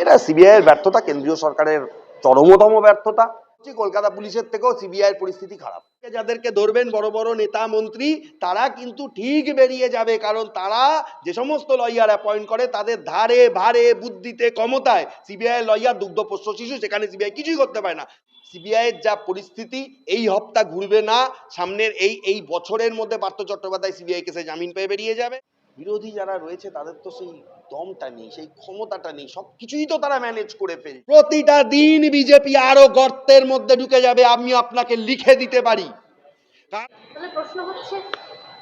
এটা সিবিআই এর ব্যর্থতা, কেন্দ্রীয় সরকারের চরমতম ব্যর্থতা। কলকাতা পুলিশের থেকেও সিবিআই এর পরিস্থিতি খারাপ। যাদেরকে ধরবেন বড় বড় নেতা, মন্ত্রী, তারা কিন্তু ঠিক বেরিয়ে যাবে, কারণ তারা যে সমস্ত লয়ার অ্যাপয়েন্ট করে, তাদের ধারে, ভারে, বুদ্ধিতে, ক্ষমতায় সিবিআই লয়ার দুগ্ধপোষ্য শিশু, সেখানে সিবিআই কিছুই করতে পারে না। সিবিআই এর যা পরিস্থিতি, এই হপ্তা ঘুরবে না। সামনের এই এই বছরের মধ্যে পার্থ চট্টোপাধ্যায় সিবিআই কেসে জামিন পেয়ে বেরিয়ে যাবে। বিরোধী যারা রয়েছে তাদের তো সেই দমটা নেই সেই ক্ষমতাটা নেই সব কিছুই তো তারা ম্যানেজ করে ফেলে প্রতিটা দিন বিজেপি আরও গর্তের মধ্যে ঢুকে যাবে আমি আপনাকে লিখে দিতে পারি। তাহলে প্রশ্ন হচ্ছে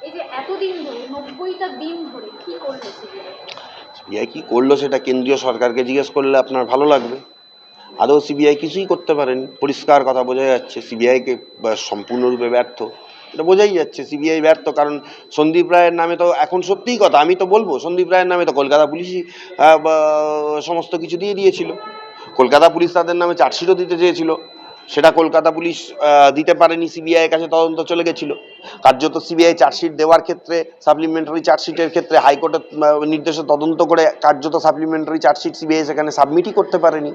এই যে এতদিন ধরে নব্বইটা দিন ধরে কি করল সিবিআই? কি করল সেটা কেন্দ্রীয় সরকারকে জিজ্ঞেস করলে আপনার ভালো লাগবে। আদৌ সিবিআই কিছুই করতে পারেনি। পরিষ্কার কথা বোঝা যাচ্ছে সিবিআইকে সম্পূর্ণরূপে ব্যর্থ। এটা বোঝাই যাচ্ছে সিবিআই ব্যর্থ, কারণ সন্দীপ রায়ের নামে তো এখন সত্যিই কথা, আমি তো বলব, সন্দীপ রায়ের নামে তো কলকাতা পুলিশই সমস্ত কিছু দিয়ে দিয়েছিল। কলকাতা পুলিশ তাদের নামে চার্জশিটও দিতে চেয়েছিল। সেটা কলকাতা পুলিশ দিতে পারেনি সিবিআই এর কাছে তদন্ত চলে গেছিল। কার্যত সিবিআই চার্জশিট দেওয়ার ক্ষেত্রে সাপ্লিমেন্টারি চার্জশিটের ক্ষেত্রে হাইকোর্টের নির্দেশে তদন্ত করে কার্যত সাপ্লিমেন্টারি চার্জশিট সিবিআই সেখানে সাবমিটই করতে পারেনি।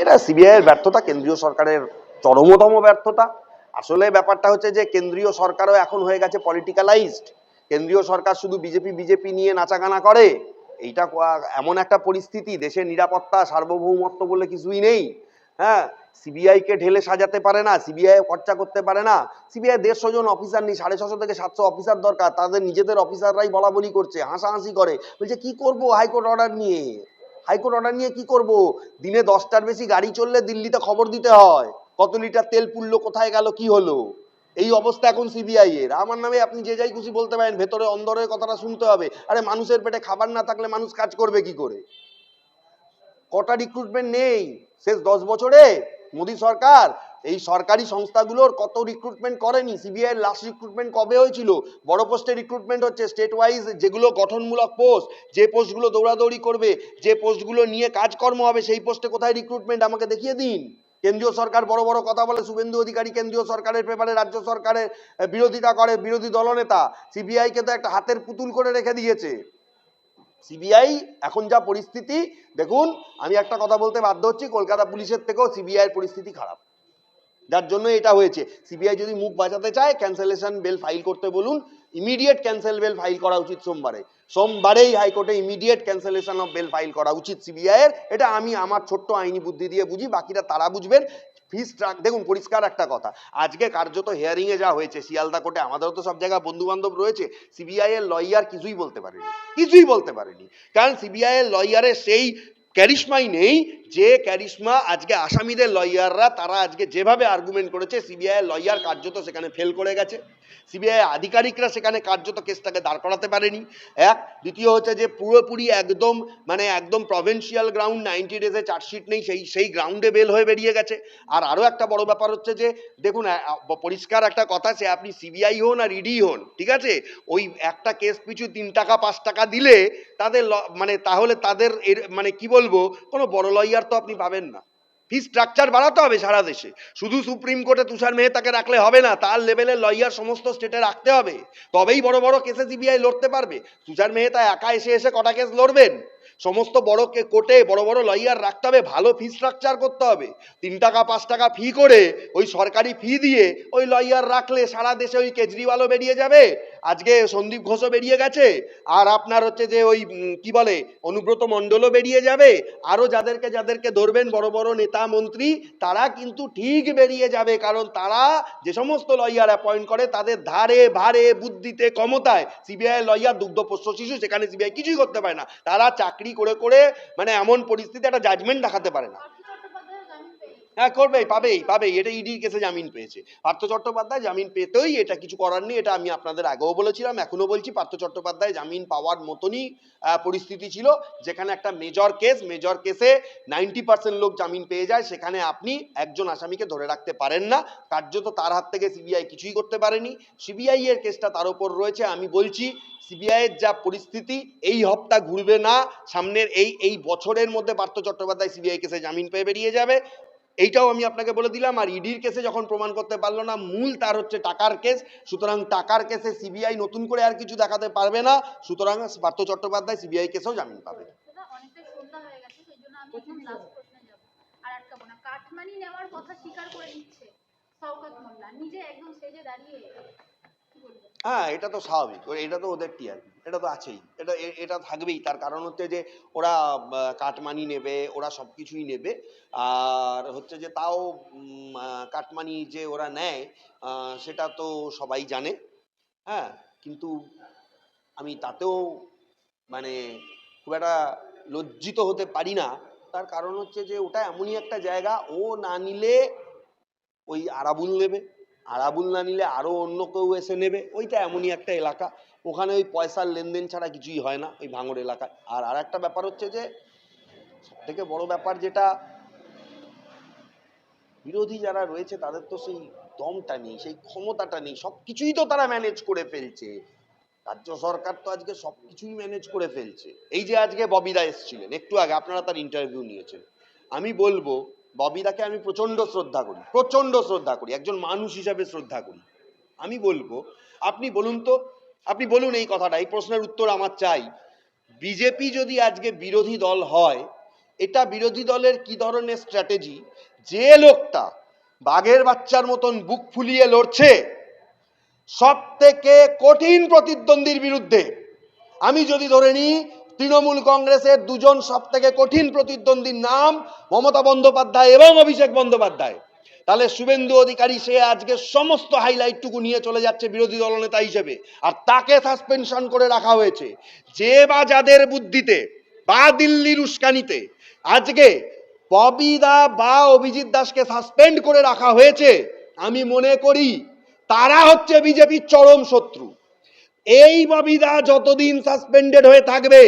এটা সিবিআই এর ব্যর্থতা, কেন্দ্রীয় সরকারের চরমতম ব্যর্থতা। আসলে ব্যাপারটা হচ্ছে যে কেন্দ্রীয় সরকারও এখন হয়ে গেছে পলিটিক্যালাইজড কেন্দ্রীয় সরকার শুধু বিজেপি বিজেপি নিয়ে নাচাগানা করে। এইটা এমন একটা পরিস্থিতি, দেশের নিরাপত্তা, সার্বভৌমত্ব বলে কিছুই নেই। হ্যাঁ সিবিআই কে ঢেলে সাজাতে পারে না সিবিআই খরচা করতে পারে না। সিবিআই দেড়শো জন অফিসার নেই সাড়ে ছশো থেকে সাতশো অফিসার দরকার। তাদের নিজেদের অফিসাররাই বলা বলি করছে, হাসাহাসি করে। বলছে, কি করব হাইকোর্ট অর্ডার নিয়ে? হাইকোর্ট অর্ডার নিয়ে কি করব? দিনে দশটার বেশি গাড়ি চললে দিল্লিতে খবর দিতে হয়। কত লিটার তেল পুড়লো, কোথায় গেল, কি হলো? এই অবস্থা এখন সিবিআই এর। আমার নামে আপনি যে যাই খুশি বলতে পারেন, ভেতরে অন্দরের কথাটা শুনতে হবে। আরে মানুষের পেটে খাবার না থাকলে মানুষ কাজ করবে কি করে? কটা রিক্রুটমেন্ট নেই? শেষ দশ বছরে? মোদী সরকার? এই সরকারি সংস্থাগুলোর কত রিক্রুটমেন্ট করেনি? সিবিআই লাস্ট রিক্রুটমেন্ট কবে হয়েছিল? বড় পোস্টে রিক্রুটমেন্ট হচ্ছে স্টেট ওয়াইজ যেগুলো গঠনমূলক পোস্ট যে পোস্টগুলো দৌড়াদৌড়ি করবে, যে পোস্টগুলো নিয়ে কাজকর্ম হবে, সেই পোস্টে কোথায় রিক্রুটমেন্ট আমাকে দেখিয়ে দিন। কেন্দ্রীয় সরকার বড় বড় কথা বলে, শুভেন্দু অধিকারী কেন্দ্রীয় সরকারের পেপারে রাজ্য সরকারের বিরোধিতা করে, বিরোধী দলনেতা। সিবিআই কে তো একটা হাতের পুতুল করে রেখে দিয়েছে। সিবিআই এখন যা পরিস্থিতি, দেখুন, আমি একটা কথা বলতে বাধ্য হচ্ছি, কলকাতা পুলিশের থেকেও সিবিআই এর পরিস্থিতি খারাপ। যার জন্য এটা হয়েছে। সিবিআই যদি মুখ বাঁচাতে চায় ক্যান্সেলেশন বেল ফাইল করতে বলুন ইমিডিয়েট ক্যান্সেল বেল ফাইল করা উচিত সোমবারে। সোমবারেই হাইকোর্টে immediate cancellation of bail file করা উচিত সিবিআই এর। এটা আমি আমার ছোট্ট আইনি বুদ্ধি দিয়ে বুঝি বাকিরা তারা বুঝবেন। ফিস ট্রাক দেখুন, পরিষ্কার একটা কথা। আজকে কার্যত হিয়ারিং এ যা হয়েছে, শিয়ালদা কোর্টে আমাদেরও তো সব জায়গায় বন্ধু বান্ধব রয়েছে সিবিআই এর লয়ার কিছুই বলতে পারেনি। কিছুই বলতে পারেনি। কারণ সিবিআই এর লয়ারের সেই ক্যারিশমাই নেই যে ক্যারিশমা আজকে আসামিদের লয়াররা, তারা আজকে যেভাবে আর্গুমেন্ট করেছে সিবিআই লয়ার কার্যত সেখানে ফেল করে গেছে। সিবিআই আধিকারিকরা সেখানে কার্যত কেসটাকে দাঁড় করাতে পারেনি। এক, দ্বিতীয় হচ্ছে যে পুরোপুরি একদম মানে একদম প্রভিন্সিয়াল গ্রাউন্ড নাইনটি ডেজে চার্জশিট নেই, সেই সেই গ্রাউন্ডে বেল হয়ে বেরিয়ে গেছে। আর আরও একটা বড় ব্যাপার হচ্ছে যে, দেখুন পরিষ্কার একটা কথা, সে আপনি সিবিআই হন আর ইডি হন, ঠিক আছে? ওই একটা কেস পিছু তিন টাকা, পাঁচ টাকা দিলে, তাদের মানে তাহলে তাদের মানে কি বলব, কোনো বড় লয়ার তো আপনি পাবেন না। ফি স্ট্রাকচার বাড়াতে হবে সারা দেশে। শুধু সুপ্রিম কোর্টে তুষার মেয়ে মেহতাকে রাখলে হবে না, তার লেভেলের লয়ার সমস্ত স্টেটে রাখতে হবে। তবেই বড় বড় কেসে সিবিআই লড়তে পারবে। তুষার মেহতা একা এসে এসে কটা কেস লড়বেন। সমস্ত বড় কে- কোর্টে বড় বড় লয়ার রাখতে হবে, ভালো ফি স্ট্রাকচার করতে হবে। তিন টাকা, পাঁচ টাকা ফি করে ওই সরকারি ফি দিয়ে ওই লয়ার রাখলে সারা দেশে ওই কেজরিওয়ালও বেরিয়ে যাবে। আজকে সন্দীপ ঘোষও বেরিয়ে গেছে, আর আপনার হচ্ছে যে ওই কি বলে, অনুব্রত মণ্ডলও বেরিয়ে যাবে, আরও যাদেরকে যাদেরকে ধরবেন বড় বড় নেতা মন্ত্রী, তারা কিন্তু ঠিক বেরিয়ে যাবে, কারণ তারা যে সমস্ত লয়ার অ্যাপয়েন্ট করে, তাদের ধারে ভারে বুদ্ধিতে ক্ষমতায় সিবিআই লয়ার দুগ্ধপোষ্য শিশু, সেখানে সিবিআই কিছুই করতে পারে না। তারা চাকরি করে করে মানে এমন পরিস্থিতি একটা জাজমেন্ট দেখাতে পারে না পার্থ চট্টোপাধ্যায় জামিন পেয়ে হ্যাঁ করবেই পাবেই পাবেই। এটা ইডির কেসে জামিন পেয়েছে। পার্থ চট্টোপাধ্যায় জামিন পেতেই এটা কিছু করার নেই, এটা আমি আপনাদের আগেও বলেছিলাম এখনও বলছি, পার্থ চট্টোপাধ্যায় জামিন পাওয়ার মতনই পরিস্থিতি ছিল, যেখানে একটা মেজর কেস মেজর কেসে নাইনটি পার্সেন্ট লোক জামিন পেয়ে যায়, সেখানে আপনি একজন আসামিকে ধরে রাখতে পারেন না। কার্যত তার হাত থেকে সিবিআই কিছুই করতে পারেনি। সিবিআই এর কেসটা তার উপর রয়েছে, আমি বলছি সিবিআই এর যা পরিস্থিতি, এই হপ্তা ঘুরবে না, সামনের এই এই বছরের মধ্যে পার্থ চট্টোপাধ্যায় সিবিআই কেসে জামিন পেয়ে বেরিয়ে যাবে। এইটাও আমি আপনাকে বলে দিলাম, আর ইডির কেসে যখন প্রমাণ করতে পারল না, মূল তার হচ্ছে টাকার কেস সুতরাং টাকার কেসে সিবিআই নতুন করে আর কিছু দেখাতে পারবে না, সুতরাং পার্থ চট্টোপাধ্যায় সিবিআই কেসেও জামিন পাবে। নেওয়ার কথা স্বীকার করে মোল্লা। নিজে একদম সেজে দাঁড়িয়ে হ্যাঁ এটা তো স্বাভাবিক। এটা তো ওদের টিআরপি এটা তো আছেই। এটা এটা থাকবেই। তার কারণ হচ্ছে যে, ওরা কাটমানি নেবে, ওরা সব কিছুই নেবে। আর হচ্ছে যে, তাও কাটমানি যে ওরা নেয় সেটা তো সবাই জানে। হ্যাঁ কিন্তু আমি তাতেও মানে খুব একটা লজ্জিত হতে পারি না। তার কারণ হচ্ছে যে, ওটা এমনই একটা জায়গা, ও না নিলে ওই আরাবুল নেবে। আরাবুল না নিলে আরও অন্য কেউ এসে নেবে। ওইটা এমনই একটা এলাকা। ওখানে ওই পয়সার লেনদেন ছাড়া কিছুই হয় না ওই ভাঙড় এলাকায়। আর আর একটা ব্যাপার হচ্ছে যে সব থেকে বড় ব্যাপার যেটা, বিরোধী যারা রয়েছে তাদের তো সেই দমটা নেই, সেই ক্ষমতাটা নেই। সব কিছুই তো তারা ম্যানেজ করে ফেলছে। রাজ্য সরকার তো আজকে সব কিছুই ম্যানেজ করে ফেলছে। এই যে আজকে ববিদা এসেছিলেন, একটু আগে আপনারা তার ইন্টারভিউ নিয়েছেন। আমি বলব ববিদাকে আমি প্রচণ্ড শ্রদ্ধা করি প্রচণ্ড শ্রদ্ধা করি, একজন মানুষ হিসাবে শ্রদ্ধা করি। আমি বলব, আপনি বলুন তো, আপনি বলুন এই কথাটা, এই প্রশ্নের উত্তর আমার চাই। বিজেপি যদি আজকে বিরোধী দল হয়, এটা বিরোধী দলের কি ধরনের স্ট্র্যাটেজি যে লোকটা বাঘের বাচ্চার মতন বুক ফুলিয়ে লড়ছে সব থেকে কঠিন প্রতিদ্বন্দ্বীর বিরুদ্ধে। আমি যদি ধরে নিই তৃণমূল কংগ্রেসের দুজন সব থেকে কঠিন প্রতিদ্বন্দ্বীর নাম মমতা বন্দ্যোপাধ্যায় এবং অভিষেক বন্দ্যোপাধ্যায়। তাহলে শুভেন্দু অধিকারী সে আজকে সমস্ত হাইলাইটটুকু নিয়ে চলে যাচ্ছে বিরোধী দলনেতা হিসেবে। আর তাকে সাসপেনশন করে রাখা হয়েছে। যে বা যাদের বুদ্ধিতে, বা দিল্লির উস্কানিতে, আজকে ববিদা বা অভিজিৎ দাসকে সাসপেন্ড করে রাখা হয়েছে। আমি মনে করি তারা হচ্ছে বিজেপির চরম শত্রু। এই ববিদা যতদিন সাসপেন্ডেড হয়ে থাকবে,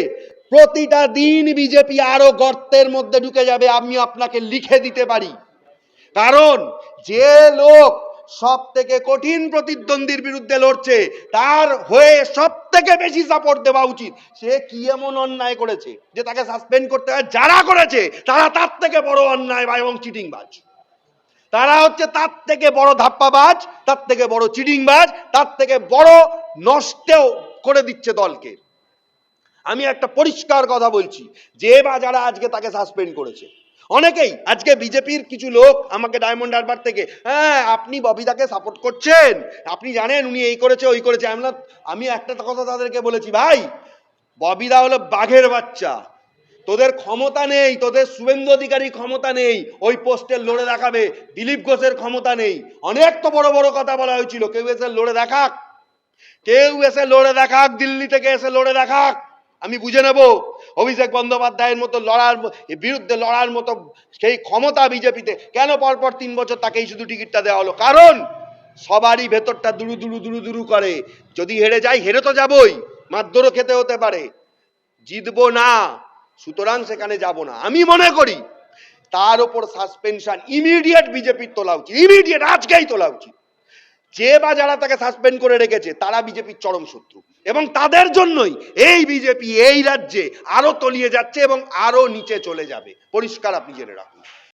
প্রতিটা দিন বিজেপি আরও গর্তের মধ্যে ঢুকে যাবে আমি আপনাকে লিখে দিতে পারি। কারণ যে লোক সব থেকে কঠিন প্রতিদ্বন্দ্বীর বিরুদ্ধে লড়ছে, তার হয়ে সব থেকে বেশি সাপোর্ট দেওয়া উচিত। সে কি এমন অন্যায় করেছে যে তাকে সাসপেন্ড করতে হয়? যারা করেছে, তারা তার থেকে বড় অন্যায় বা এবং চিটিংবাজ তারা হচ্ছে তার থেকে বড় ধাপ্পাবাজ, তার থেকে বড় চিডিংবাজ তার থেকে বড় নষ্টেও করে দিচ্ছে দলকে। আমি একটা পরিষ্কার কথা বলছি, যে বা যারা আজকে তাকে সাসপেন্ড করেছে। অনেকেই, আজকে বিজেপির কিছু লোক আমাকে ডায়মন্ড হারবার থেকে হ্যাঁ আপনি ববিদাকে সাপোর্ট করছেন। আপনি জানেন উনি এই করেছে, ওই করেছে। আমি আমি একটা কথা তাদেরকে বলেছি, ভাই ববিদা হলো বাঘের বাচ্চা। তোদের ক্ষমতা নেই, তোদের শুভেন্দু অধিকারী ক্ষমতা নেই, ওই পোস্টে লড়ে দেখাবে, দিলীপ ঘোষের ক্ষমতা নেই। অনেক তো বড় বড় কথা বলা হয়েছিল, কেউ এসে লড়ে দেখাক, কেউ এসে লড়ে দেখাক, দিল্লি থেকে এসে লড়ে দেখাক। আমি বুঝে নেব, অভিষেক বন্দ্যোপাধ্যায়ের মতো লড়ার বিরুদ্ধে লড়ার মতো সেই ক্ষমতা বিজেপিতে কেন পরপর তিন বছর তাকেই শুধু টিকিটটা দেওয়া হলো? কারণ সবারই ভেতরটা দুরু দুরু দুরু দুরু করে। যদি হেরে যাই, হেরে তো যাবই, মারধরও খেতে হতে পারে। জিতবো না। সুতরাং সেখানে যাব না। আমি মনে করি, তার ওপর সাসপেনশন ইমিডিয়েট বিজেপির তোলা উচিত। ইমিডিয়েট আজকেই তোলা উচিত। যে বা যারা তাকে সাসপেন্ড করে রেখেছে, তারা বিজেপির চরম শত্রু। এবং তাদের জন্যই এই বিজেপি এই রাজ্যে আরও তলিয়ে যাচ্ছে এবং আরও নিচে চলে যাবে। পরিষ্কার আপনি জেনে রাখুন।